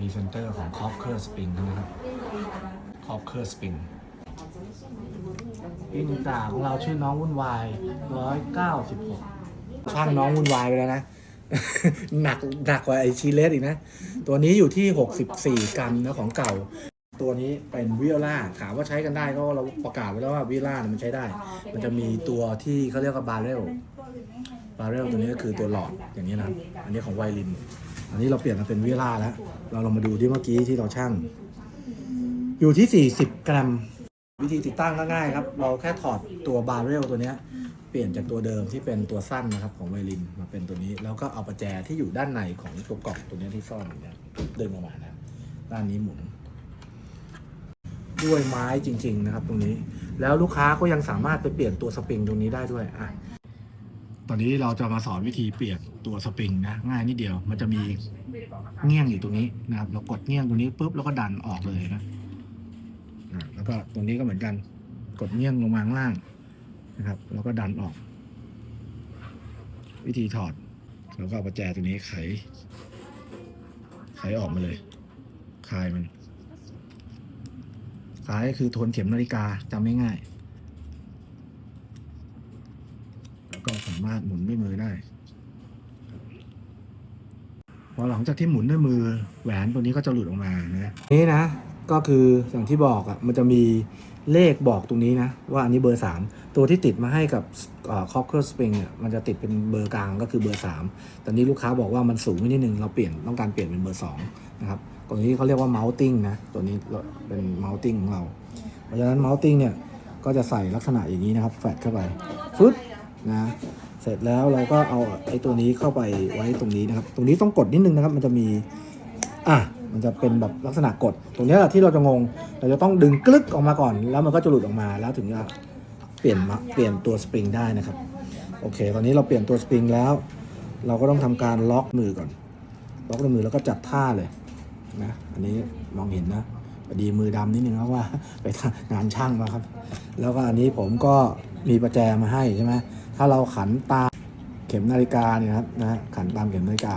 พรีเซนเตอร์ของ c o p k e r Spring นะครับ c o p k e r Spring พี่นินตาของเราชื่อน้องวุ่นวาย196ช่างน้องวุ่นวายไปแล้วนะ หนักหนักกว่าไอชีเลสอีกนะ ตัวนี้อยู่ที่64กรัมนะของเก่า ตัวนี้เป็นวิโอลาถามว่าใช้กันได้ก็เราประกาศไว้แล้วว่าวิโอลาเนี่ยมันใช้ได้ มันจะมีตัวที่เขาเรียกว่าบาร์เรลบาร์เรลตัวนี้ก็คือตัวหลอดอย่างนี้นะ อันนี้ของไวลิน อันนี้เราเปลี่ยนมาเป็นวิลาแล้ว เราลองมาดูที่เมื่อกี้ที่เราช่าง อยู่ที่ 40 กรัม วิธีติดตั้งก็ง่ายครับ เราแค่ถอดตัวบาร์เรลตัวนี้เปลี่ยนจากตัวเดิมที่เป็นตัวสั้นนะครับของไวลินมาเป็นตัวนี้ แล้วก็เอาประแจที่อยู่ด้านในของตัวกล่องตัวนี้ที่ซ่อนอยู่เนี่ยดึงออกมานะด้านนี้หมุน ด้วยไม้จริง ๆ นะครับ ตรงนี้ แล้วลูกค้าก็ยังสามารถไปเปลี่ยนตัวสปริงตรงนี้ได้ด้วยอะ ตอนนี้เราจะมาสอนวิธีเปลี่ยนตัวสปริงนะง่ายนิดเดียว มันจะมีเงี้ยงอยู่ตรงนี้นะครับ เรากดเงี้ยงตรงนี้ปุ๊บแล้วก็ดันออกเลยนะแล้วก็ตรงนี้ก็เหมือนกัน กดเงี้ยงลงมาข้างล่างนะครับ แล้วก็ดันออก วิธีถอดเราก็เอาประแจตัวนี้ไข ไขออกมาเลยคลายมันคลายก็คือทวนเข็มนาฬิกาจำไม่ง่ายล้วก็ สามารถหมุนด้วยมือได้พอหลังจากที่หมุนด้วยมือแหวนตัวนี้ก็จะหลุดออกมานะนี่นะก็คืออย่างที่บอกอะ่ะมันจะมีเลขบอกตรงนี้นะ ว่าอันนี้เบอร์ 3 ตัวที่ติดมาให้กับคอ c เคอร์สปริงเนี่ยมันจะติดเป็นเบอร์กลางก็คือเบอร์ 3 ตอนนี้ลูกค้าบอกว่ามันสูงไปนิดนึงเราเปลี่ยนต้องการเปลี่ยนเป็นเบอร์ 2 นะครับตรงนี้เขาเรียกว่า mounting นะ ตัวนี้เป็น mounting ของเรา เพราะฉะนั้น mounting เนี่ยก็จะใส่ลักษณะอย่างนี้นะครับ แฟดเข้าไปฟึ๊ด นะ เสร็จแล้วเราก็เอาไอ้ตัวนี้เข้าไปไว้ตรงนี้นะครับ ตรงนี้ต้องกดนิดนึงนะครับ มันจะมี อะ มันจะเป็นแบบลักษณะกด ตรงนี้แหละที่เราจะงง เราจะต้องดึงกลึกออกมาก่อน แล้วมันก็จะหลุดออกมา แล้วถึงจะเปลี่ยนมาเปลี่ยนตัวสปริงได้นะครับ โอเค ตอนนี้เราเปลี่ยนตัวสปริงแล้ว เราก็ต้องทำการล็อกมือก่อน ล็อกด้วยมือแล้วก็จัดท่าเลยนะ อันนี้มองเห็นนะพอดีมือดำนิดนึงเพราะว่า ไปทำงานช่างมาครับ แล้วก็อันนี้ผมก็ มีประแจมาให้ใช่ไหมถ้าเราขันตามเข็มนาฬิกาเนี่ยครับนะขันตามเข็มนาฬิกา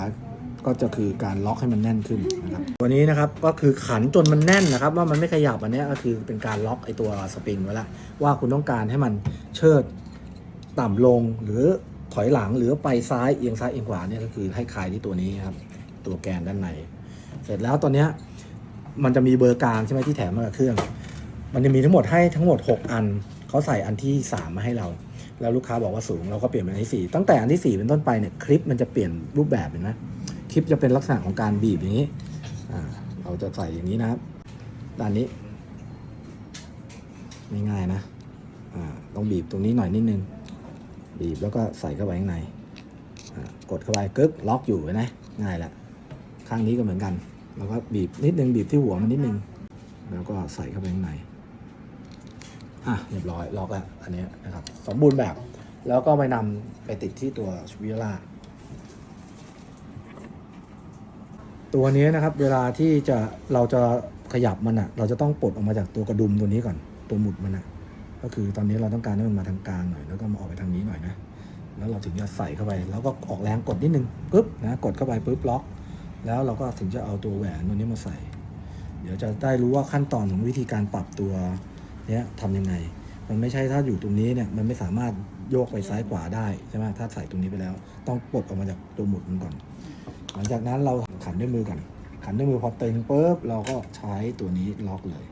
ก็จะคือการล็อกให้มันแน่นขึ้นนะครับ ตัวนี้นะครับก็คือขันจนมันแน่นนะครับ ว่ามันไม่ขยับอันนี้ก็คือเป็นการล็อกไอตัวสปริงไว้ละว่าคุณต้องการให้มันเชิดต่ำลงหรือถอยหลังหรือไปซ้ายเอียงซ้ายเอียงขวาเนี่ยก็คือให้คลายที่ตัวนี้ครับตัวแกนด้านใน เสร็จแล้วตอนนี้มันจะมีเบอร์กลางใช่ไหมที่แถมมากับเครื่อง มันจะมีทั้งหมดให้ทั้งหมด 6 อัน เขาใส่อันที่ 3 มาให้เรา แล้วลูกค้าบอกว่าสูงเราก็เปลี่ยนเป็นอันที่ 4 ตั้งแต่อันที่ 4 เป็นต้นไปเนี่ยคลิปมันจะเปลี่ยนรูปแบบเห็นไหมคลิปจะเป็นลักษณะของการบีบอย่างนี้เราจะใส่อย่างนี้นะครับด้านนี้ง่ายๆนะต้องบีบตรงนี้หน่อยนิดนึง บีบแล้วก็ใส่เข้าไปข้างในกดเข้าไปกึกล็อกอยู่นไหมง่ายละข้างนี้ก็เหมือนกันเราก็บีบนิดนึงบีบที่หัวมันนิดนึง แล้วก็ใส่เข้าไปข้างใน อะเรียบร้อยล็อกแล้วอันนี้นะครับสมบูรณ์แบบ แล้วก็ไปนำไปติดที่ตัววิโอลาตัวนี้นะครับเวลาที่จะเราจะขยับมันอะ เราจะต้องปลดออกมาจากตัวกระดุมตัวนี้ก่อนตัวหมุดมันอะ ก็คือตอนนี้เราต้องการให้มันมาทางกลางหน่อยแล้วก็มาออกไปทางนี้หน่อยนะแล้วเราถึงจะใส่เข้าไปแล้วก็ออกแรงกดนิดนึงปุ๊บนะกดเข้าไปปุ๊บล็อก แล้วเราก็ถึงจะเอาตัวแหวนตัวนี้มาใส่ เดี๋ยวจะได้รู้ว่าขั้นตอนของวิธีการปรับตัว เนี้ยทำยังไง มันไม่ใช่ถ้าอยู่ตรงนี้เนี่ยมันไม่สามารถโยกไปซ้ายขวาได้ใช่ไหมถ้าใส่ตรงนี้ไปแล้ว ต้องปลดออกมาจากตัวหมุดมันก่อน หลังจากนั้นเราขันด้วยมือก่อนขันด้วยมือพอตึงปุ๊บเราก็ใช้ตัวนี้ล็อกเลย